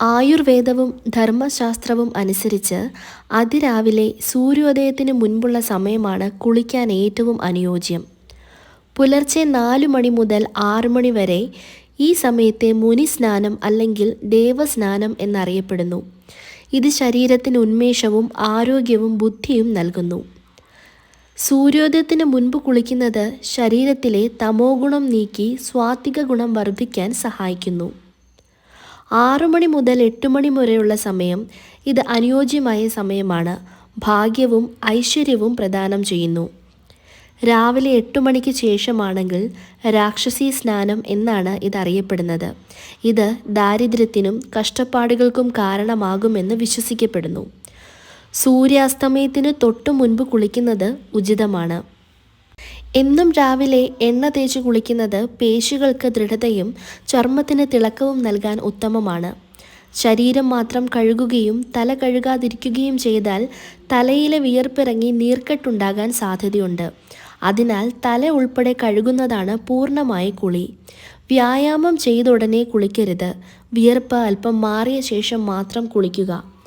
ആയുർവേദവും ധർമ്മശാസ്ത്രവും അനുസരിച്ച് അതിരാവിലെ സൂര്യോദയത്തിന് മുൻപുള്ള സമയമാണ് കുളിക്കാൻ ഏറ്റവും അനുയോജ്യം. പുലർച്ചെ നാലു മണി മുതൽ ആറ് മണി വരെ ഈ സമയത്തെ മുനി സ്നാനം അല്ലെങ്കിൽ ദേവസ്നാനം എന്നറിയപ്പെടുന്നു. ഇത് ശരീരത്തിന് ഉന്മേഷവും ആരോഗ്യവും ബുദ്ധിയും നൽകുന്നു. സൂര്യോദയത്തിന് മുൻപ് കുളിക്കുന്നത് ശരീരത്തിലെ തമോ ഗുണം നീക്കി സ്വാത്വിക ഗുണം വർദ്ധിക്കാൻ സഹായിക്കുന്നു. മണി മുതൽ എട്ട് മണി വരെയുള്ള സമയം ഇത് അനുയോജ്യമായ സമയമാണ്. ഭാഗ്യവും ഐശ്വര്യവും പ്രദാനം ചെയ്യുന്നു. രാവിലെ എട്ട് മണിക്ക് ശേഷമാണെങ്കിൽ രാക്ഷസി സ്നാനം എന്നാണ് ഇതറിയപ്പെടുന്നത്. ഇത് ദാരിദ്ര്യത്തിനും കഷ്ടപ്പാടുകൾക്കും കാരണമാകുമെന്ന് വിശ്വസിക്കപ്പെടുന്നു. സൂര്യാസ്തമയത്തിന് തൊട്ടു മുൻപ് കുളിക്കുന്നത് ഉചിതമാണ്. എന്നും രാവിലെ എണ്ണ തേച്ച് കുളിക്കുന്നത് പേശികൾക്ക് ദൃഢതയും ചർമ്മത്തിന് തിളക്കവും നൽകാൻ ഉത്തമമാണ്. ശരീരം മാത്രം കഴുകുകയും തല കഴുകാതിരിക്കുകയും ചെയ്താൽ തലയിലെ വിയർപ്പിറങ്ങി നീർക്കെട്ടുണ്ടാകാൻ സാധ്യതയുണ്ട്. അതിനാൽ തല ഉൾപ്പെടെ കഴുകുന്നതാണ് പൂർണമായ കുളി. വ്യായാമം ചെയ്തുടനെ കുളിക്കരുത്. വിയർപ്പ് അല്പം മാറിയ ശേഷം മാത്രം കുളിക്കുക.